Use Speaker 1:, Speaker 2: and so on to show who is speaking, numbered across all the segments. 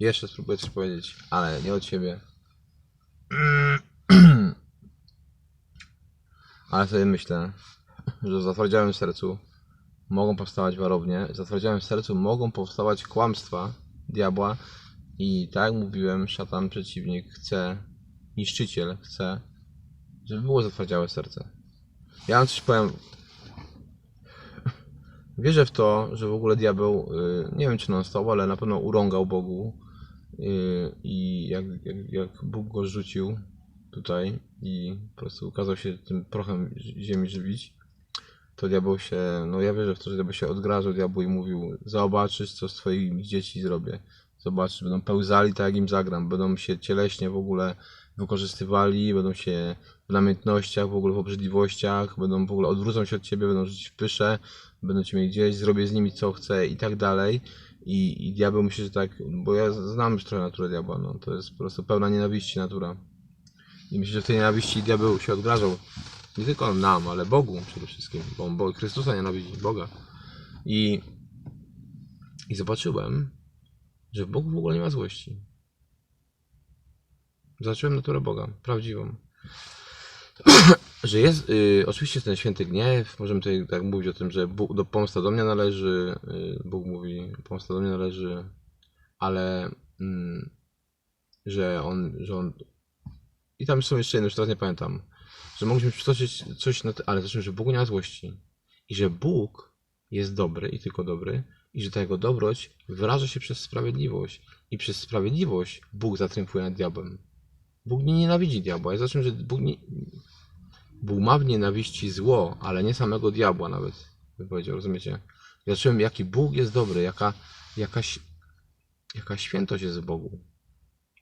Speaker 1: Jeszcze spróbuję coś powiedzieć, ale nie od siebie. Ale sobie myślę, że w zatwardziałym sercu mogą powstawać warownie, w zatwardziałym sercu mogą powstawać kłamstwa diabła i tak jak mówiłem, szatan przeciwnik chce, niszczyciel chce, żeby było zatwardziałe serce. Ja wam coś powiem. Wierzę w to, że w ogóle diabeł, y, nie wiem czy non stop, ale na pewno urągał Bogu y, i jak, jak, jak Bóg go rzucił tutaj i po prostu ukazał się tym prochem ziemi żywić, to diabeł się, no ja wierzę w to, że diabeł się odgrażał diabłu i mówił, zobaczysz co z twoich dzieci zrobię, zobaczysz, będą pełzali tak jak im zagram, będą się cieleśnie w ogóle wykorzystywali, będą się w namiętnościach, w ogóle w obrzydliwościach, będą w ogóle odwrócą się od ciebie, będą żyć w pysze, będą cię mieć gdzieś, zrobię z nimi co chcę i tak dalej. I, I diabeł myśli, że tak, bo ja znam już trochę naturę diabła, no to jest po prostu pełna nienawiści natura. I myślę, że w tej nienawiści diabeł się odgrażał. Nie tylko nam, ale Bogu przede wszystkim, bo on bo Chrystusa nienawidzi, Boga. I, I zobaczyłem, że w Bogu w ogóle nie ma złości. Zobaczyłem naturę Boga, prawdziwą. że jest y, oczywiście ten święty gniew, możemy tutaj tak mówić o tym, że Bóg, do pomsta do mnie należy, y, Bóg mówi, pomsta do mnie należy, ale mm, że on, że on i tam są jeszcze jedne, już teraz nie pamiętam, że mogliśmy przytoczyć coś, na te, ale zaczęliśmy, że Bogu nie ma złości i że Bóg jest dobry i tylko dobry i że ta jego dobroć wyraża się przez sprawiedliwość i przez sprawiedliwość Bóg zatriumfuje nad diabłem. Bóg nie nienawidzi diabła. Ja zacząłem, że Bóg, nie, Bóg ma w nienawiści zło, ale nie samego diabła nawet, bym powiedział, rozumiecie? Ja zacząłem, jaki Bóg jest dobry, jaka, jakaś, jaka świętość jest w Bogu,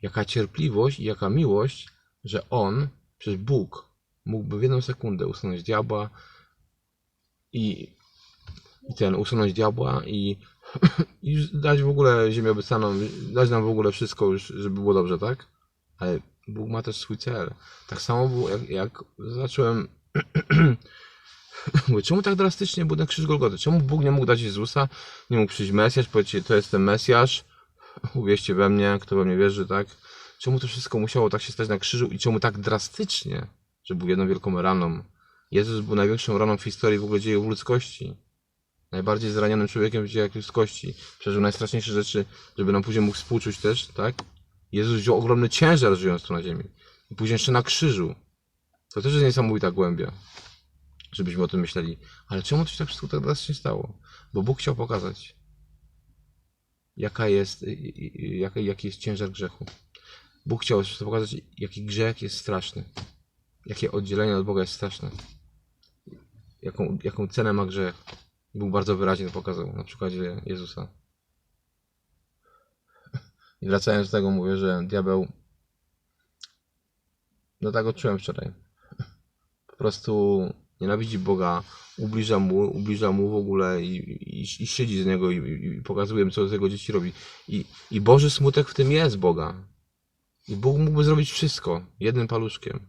Speaker 1: jaka cierpliwość i jaka miłość, że On, przecież Bóg, mógłby w jedną sekundę usunąć diabła i, i ten, usunąć diabła i, i dać w ogóle ziemię obiecaną, dać nam w ogóle wszystko już, żeby było dobrze, tak? Ale Bóg ma też swój cel. Tak samo było, jak, jak zacząłem. Mówię, czemu tak drastycznie był ten krzyż Golgoty? Czemu Bóg nie mógł dać Jezusa? Nie mógł przyjść Mesjasz, powiedzieć, to jest ten Mesjasz. Uwierzcie we mnie, kto we mnie wierzy, tak? Czemu to wszystko musiało tak się stać na krzyżu i czemu tak drastycznie, że był jedną wielką raną? Jezus był największą raną w historii w ogóle dziejów ludzkości. Najbardziej zranionym człowiekiem w dziejach ludzkości. Przeżył najstraszniejsze rzeczy, żeby nam później mógł współczuć też, tak? Jezus wziął ogromny ciężar żyjąc tu na ziemi. I później jeszcze na krzyżu. To też jest niesamowita głębia. Żebyśmy o tym myśleli. Ale czemu to się tak wszystko tak drastycznie stało? Bo Bóg chciał pokazać, jaka jest, jaki, jaki jest ciężar grzechu. Bóg chciał pokazać, jaki grzech jest straszny. Jakie oddzielenie od Boga jest straszne. Jaką, jaką cenę ma grzech. Bóg bardzo wyraźnie to pokazał na przykładzie Jezusa. I wracając do tego mówię, że diabeł no tak odczułem wczoraj. Po prostu nienawidzi Boga, ubliża mu, ubliża mu w ogóle i, i, i szydzi z niego i, i, i pokazuje, co z jego dzieci robi. I, I Boży smutek w tym jest Boga. I Bóg mógłby zrobić wszystko jednym paluszkiem.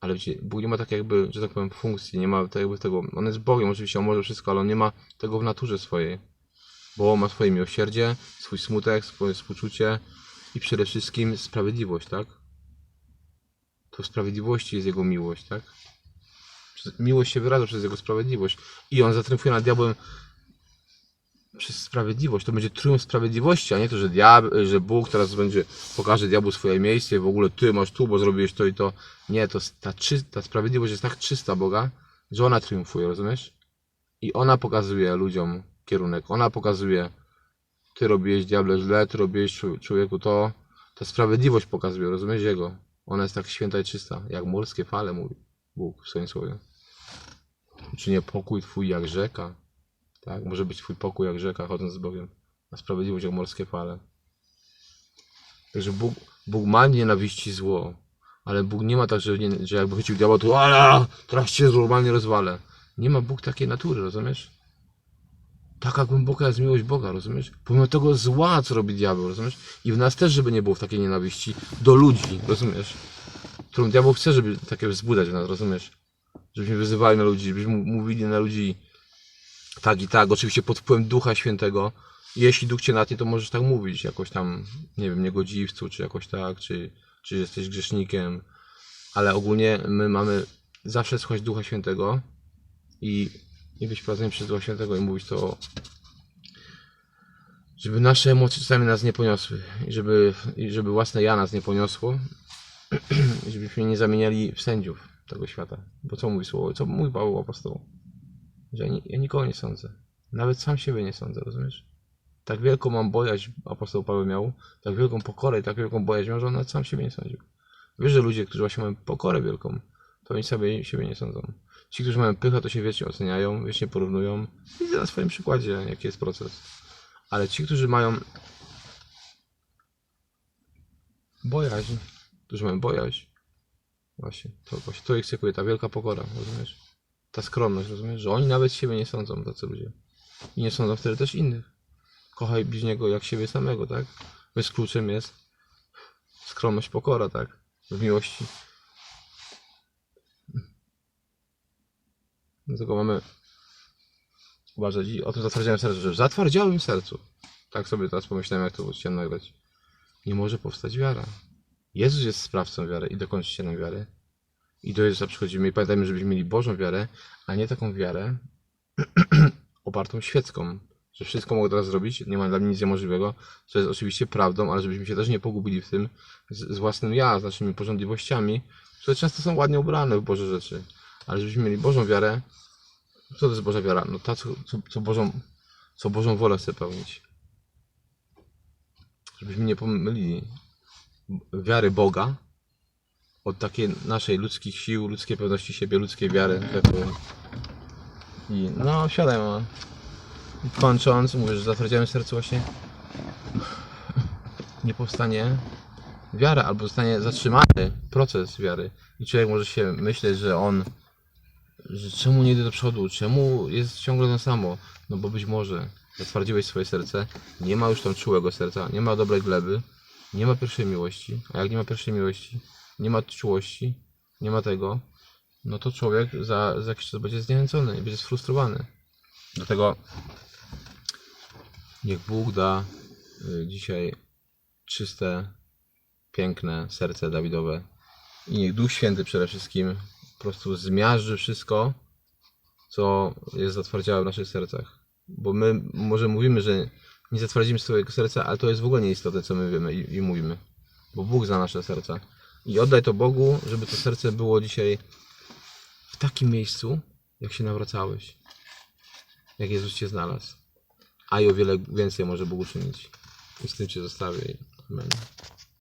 Speaker 1: Ale wiecie, Bóg nie ma tak jakby, że tak powiem, funkcji, nie ma tak jakby tego. On jest Bogiem, oczywiście, on może wszystko, ale on nie ma tego w naturze swojej. Bo ma swoje miłosierdzie, swój smutek, swoje współczucie i przede wszystkim sprawiedliwość, tak? To sprawiedliwości jest jego miłość, tak? Miłość się wyraża przez jego sprawiedliwość. I on zatriumfuje nad diabłem przez sprawiedliwość. To będzie triumf sprawiedliwości, a nie to, że, diab, że Bóg teraz będzie pokaże diabłu swoje miejsce i w ogóle ty masz tu, bo zrobiłeś to i to. Nie, to ta, ta sprawiedliwość jest tak czysta Boga, że ona triumfuje, rozumiesz? I ona pokazuje ludziom kierunek. Ona pokazuje, ty robiłeś diable źle, ty robiłeś czł- człowieku to. Ta sprawiedliwość pokazuje, rozumiesz Jego. Ona jest tak święta i czysta, jak morskie fale, mówi Bóg w swoim słowie. Uczynię pokój twój jak rzeka. Tak, może być twój pokój jak rzeka, chodząc z Bogiem. A sprawiedliwość jak morskie fale. Także Bóg, Bóg ma nienawiści zło. Ale Bóg nie ma tak, że, nie, że jakby chycił diabła, to ala, teraz cię normalnie rozwalę. Nie ma Bóg takiej natury, rozumiesz? Taka głęboka jest miłość Boga, rozumiesz? Pomimo tego zła, co robi diabeł, rozumiesz? I w nas też, żeby nie było w takiej nienawiści do ludzi, rozumiesz? Którą diabeł chce, żeby takie wzbudzać w nas, rozumiesz? Żebyśmy wyzywali na ludzi, żebyśmy mówili na ludzi tak i tak, oczywiście pod wpływem Ducha Świętego, jeśli Duch cię natnie, to możesz tak mówić, jakoś tam, nie wiem, niegodziwcu, czy jakoś tak, czy, czy jesteś grzesznikiem, ale ogólnie my mamy zawsze słuchać Ducha Świętego i, i być prowadzeni przez Ducha Świętego i mówić to, żeby nasze emocje czasami nas nie poniosły i żeby, i żeby własne ja nas nie poniosło i żebyśmy nie zamieniali w sędziów tego świata. Bo co mówi słowo, co mówi Paweł apostoł? Że ja nikogo nie sądzę. Nawet sam siebie nie sądzę, rozumiesz? Tak wielką mam bojaźń apostoł Paweł miał, tak wielką pokorę i tak wielką bojaźń miał, że on nawet sam siebie nie sądził. Wiesz, że ludzie, którzy właśnie mają pokorę wielką, to oni sobie siebie nie sądzą. Ci, którzy mają pychę, to się wiecznie oceniają, wiecznie porównują. Widzę na swoim przykładzie, jaki jest proces. Ale ci, którzy mają bojaźń, którzy mają bojaźń, właśnie, to właśnie to ich cechuje, ta wielka pokora, rozumiesz? Ta skromność, rozumiesz? Że oni nawet siebie nie sądzą, tacy ludzie. I nie sądzą wtedy też innych. Kochaj bliźniego jak siebie samego, tak? Bez kluczem jest skromność, pokora, tak? W miłości. Dlatego mamy uważać i o tym zatwardziałym sercu, że w zatwardziałym sercu, tak sobie teraz pomyślałem, jak to chciałem nagrać, nie może powstać wiara. Jezus jest sprawcą wiary i dokończycielem wiary. I do Jezusa przychodzimy i pamiętajmy, żebyśmy mieli Bożą wiarę, a nie taką wiarę opartą świecką, że wszystko mogę teraz zrobić, nie ma dla mnie nic niemożliwego, co jest oczywiście prawdą, ale żebyśmy się też nie pogubili w tym z, z własnym ja, z naszymi porządliwościami, które często są ładnie ubrane w Boże rzeczy, ale żebyśmy mieli Bożą wiarę. Co to jest Boża wiara? No ta, co, co, Bożą, co Bożą wolę chce pełnić. Żebyśmy nie pomylili wiary Boga od takiej naszej ludzkich sił, ludzkiej pewności siebie, ludzkiej wiary. I no, siadaj mama. I kończąc, mówię, że w zatwardziałym sercu właśnie nie powstanie wiara, albo zostanie zatrzymany proces wiary. I człowiek może się myśleć, że on, że czemu nie idzie do przodu, czemu jest ciągle to samo? No bo być może zatwardziłeś swoje serce, nie ma już tam czułego serca, nie ma dobrej gleby, nie ma pierwszej miłości, a jak nie ma pierwszej miłości, nie ma czułości, nie ma tego, no to człowiek za, za jakiś czas będzie zniechęcony i będzie sfrustrowany. Dlatego niech Bóg da y, dzisiaj czyste, piękne serce Dawidowe i niech Duch Święty przede wszystkim po prostu zmiażdży wszystko, co jest zatwardziałe w naszych sercach. Bo my może mówimy, że nie zatwardzimy swojego serca, ale to jest w ogóle nieistotne, co my wiemy i, i mówimy. Bo Bóg zna nasze serca. I oddaj to Bogu, żeby to serce było dzisiaj w takim miejscu, jak się nawracałeś. Jak Jezus Cię znalazł. A i o wiele więcej może Bóg uczynić. I z tym Cię zostawię. Amen.